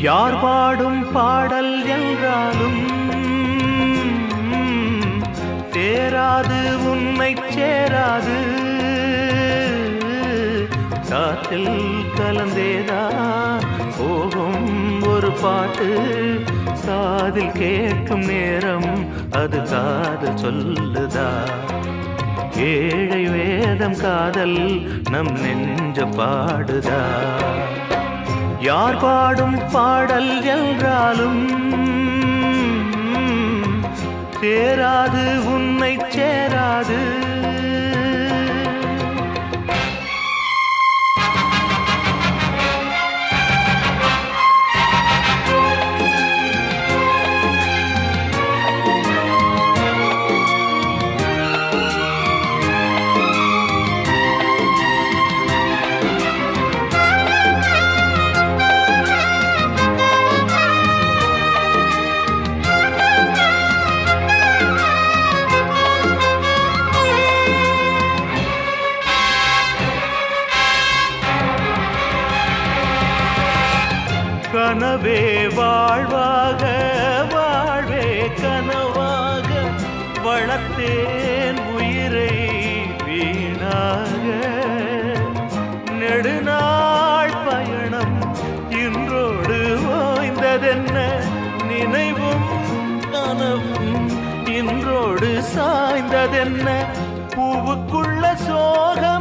யார் பாடும் பாடல் என்றாலும் சேராது உன்னை சேராது. காற்றில் கலந்தேதான் போகும் ஒரு பாட்டு காதில் கேட்கும் நேரம் அது காது சொல்லுதா? ஏழை வேதம் காதல் நம் நெஞ்ச பாடுதா? யார் பாடும் பாடல் என்றாலும் சேராது உன்னை சேராது. கனவே வாழ்வாக வாழ்வே கனவாக வளர்த்தேன் உயிரை வீணாக. நெடுநாள் பயணம் இன்றோடு ஓய்ந்ததென்ன? நினைவும் கனவும் இன்றோடு சாய்ந்ததென்ன? பூவுக்குள்ள சோகம்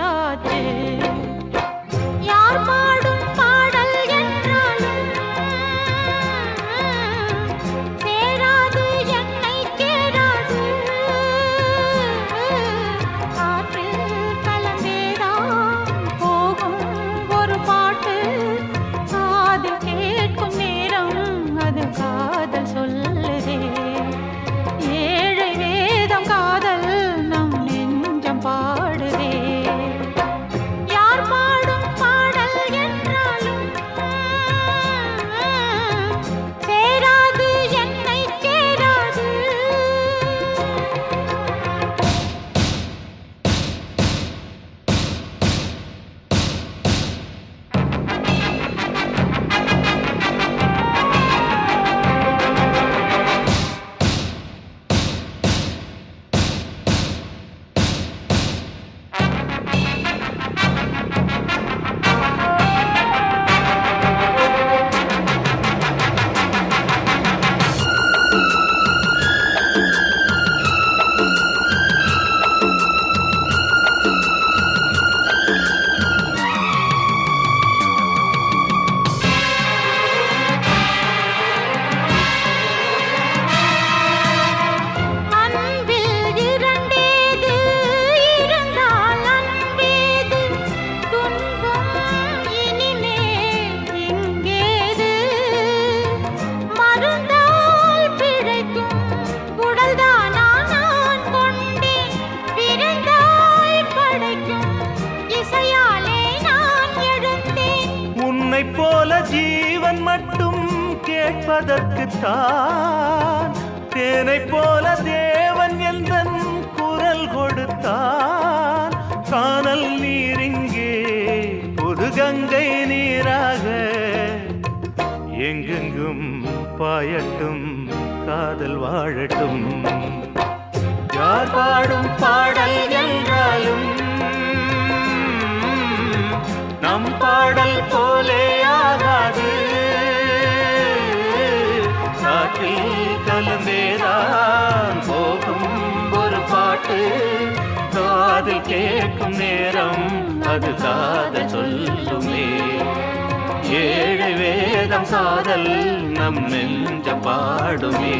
नाचे। மட்டும் கேட்பதற்குத்தான். தேனை போல தேவன் எந்தன் குரல் கொடுத்தான். காணல் நீரிங்கே புது கங்கை நீராக. எங்கெங்கும் பாயட்டும் காதல் வாழட்டும். யார் பாடும் மேலான் போகும் ஒரு பாட்டு காது கேட்கும் நேரம் அது காத சொல்லுமே. ஏழு வேதம் சாதல் நம் நெஞ்ச பாடுமே.